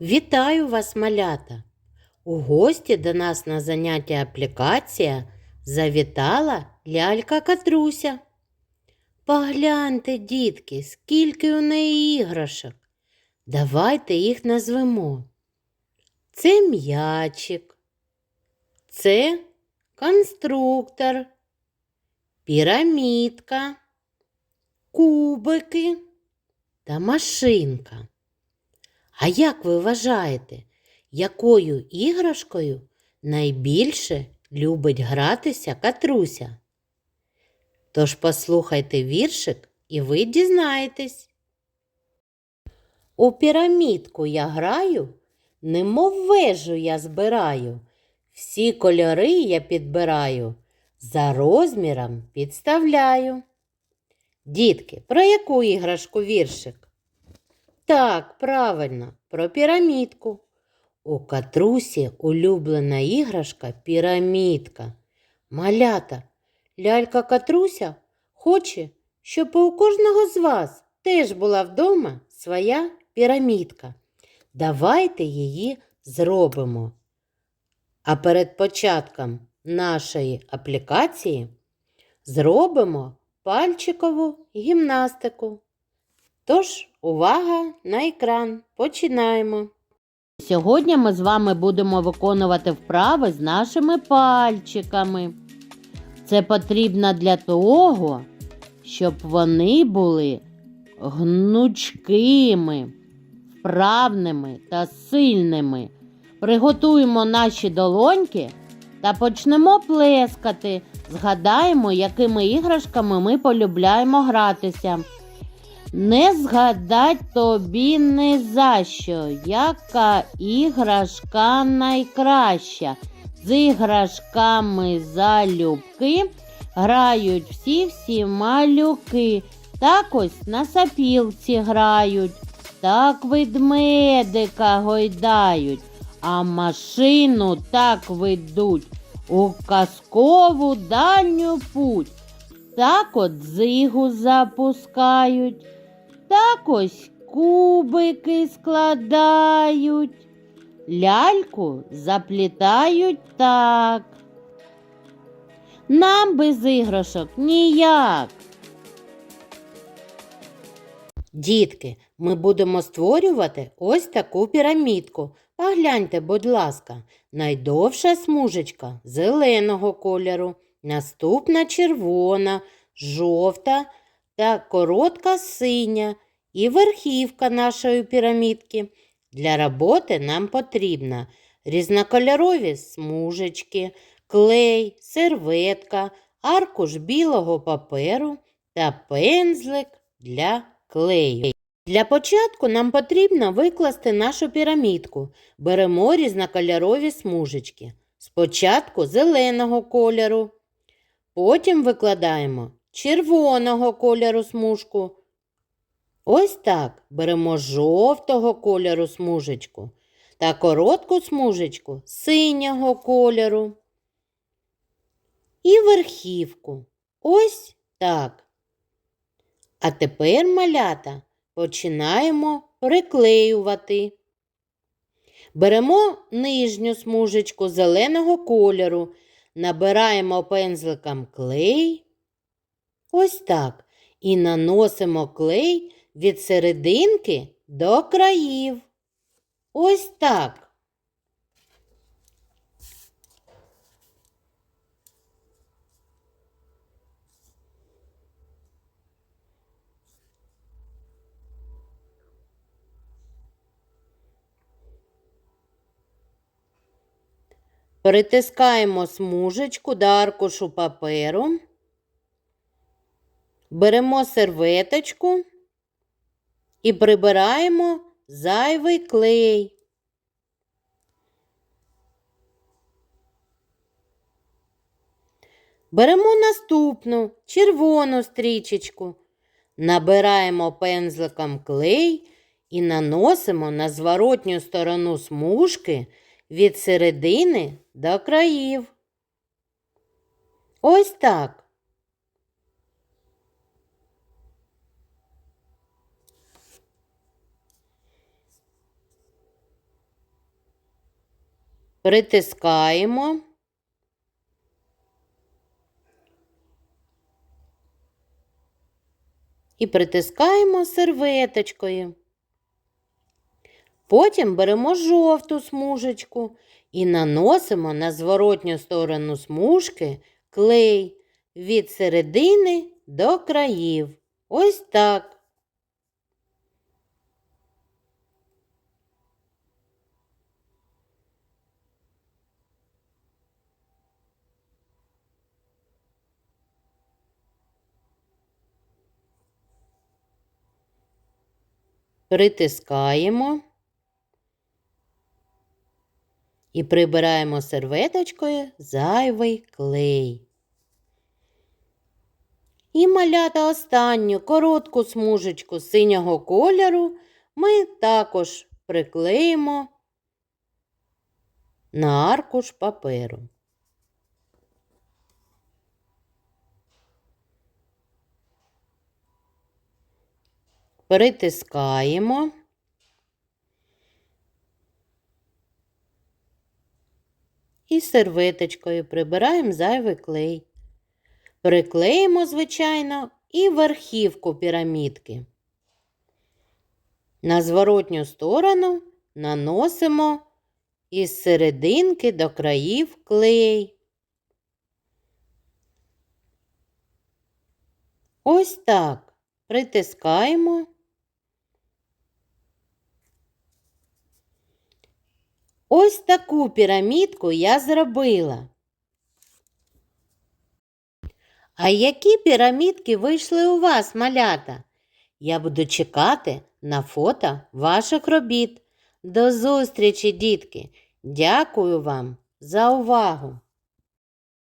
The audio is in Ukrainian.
Вітаю вас, малята! У гості до нас на заняття аплікація завітала лялька Катруся. Погляньте, дітки, скільки у неї іграшок. Давайте їх назвемо. Це м'ячик, це конструктор, пірамідка, кубики та машинка. А як ви вважаєте, якою іграшкою найбільше любить гратися Катруся? Тож послухайте віршик і ви дізнаєтесь. У пірамідку я граю, немов вежу я збираю. Всі кольори я підбираю, за розміром підставляю. Дітки, про яку іграшку віршик? Так, правильно, про пірамідку. У катрусі улюблена іграшка пірамідка. Малята, лялька Катруся хоче, щоб у кожного з вас теж була вдома своя пірамідка. Давайте її зробимо. А перед початком нашої аплікації зробимо пальчикову гімнастику. Тож, увага на екран. Починаємо. Сьогодні ми з вами будемо виконувати вправи з нашими пальчиками. Це потрібно для того, щоб вони були гнучкими, вправними та сильними. Приготуємо наші долоньки та почнемо плескати. Згадаємо, якими іграшками ми полюбляємо гратися. Не згадать тобі не за що, яка іграшка найкраща. З іграшками залюбки грають всі-всі малюки. Так ось на сапілці грають, так ведмедика гойдають, а машину так ведуть у казкову дальню путь. Так от зигу запускають, так ось кубики складають, ляльку заплітають так. Нам без іграшок ніяк. Дітки, ми будемо створювати ось таку пірамідку. Погляньте, будь ласка, найдовша смужечка зеленого кольору, наступна червона, жовта та коротка синя і верхівка нашої пірамідки. Для роботи нам потрібно різнокольорові смужечки, клей, серветка, аркуш білого паперу та пензлик для клею. Для початку нам потрібно викласти нашу пірамідку. Беремо різнокольорові смужечки. Спочатку зеленого кольору, потім викладаємо червоного кольору смужку. Ось так беремо жовтого кольору смужечку та коротку смужечку синього кольору. І верхівку. Ось так. А тепер, малята, починаємо приклеювати. Беремо нижню смужечку зеленого кольору, набираємо пензликом клей. Ось так. І наносимо клей від серединки до країв. Ось так. Притискаємо смужечку до аркушу паперу. Беремо серветочку і прибираємо зайвий клей. Беремо наступну червону стрічечку, набираємо пензликом клей і наносимо на зворотню сторону смужки від середини до країв. Ось так. Притискаємо. І притискаємо серветочкою. Потім беремо жовту смужечку і наносимо на зворотню сторону смужки клей від середини до країв. Ось так. Притискаємо і прибираємо серветочкою зайвий клей. І малята останню коротку смужечку синього кольору ми також приклеїмо на аркуш паперу. Притискаємо. І серветочкою прибираємо зайвий клей. Приклеїмо, звичайно, і верхівку пірамідки. На зворотню сторону наносимо із серединки до країв клей. Ось так притискаємо. Ось таку пірамідку я зробила. А які пірамідки вийшли у вас, малята? Я буду чекати на фото ваших робіт. До зустрічі, дітки! Дякую вам за увагу!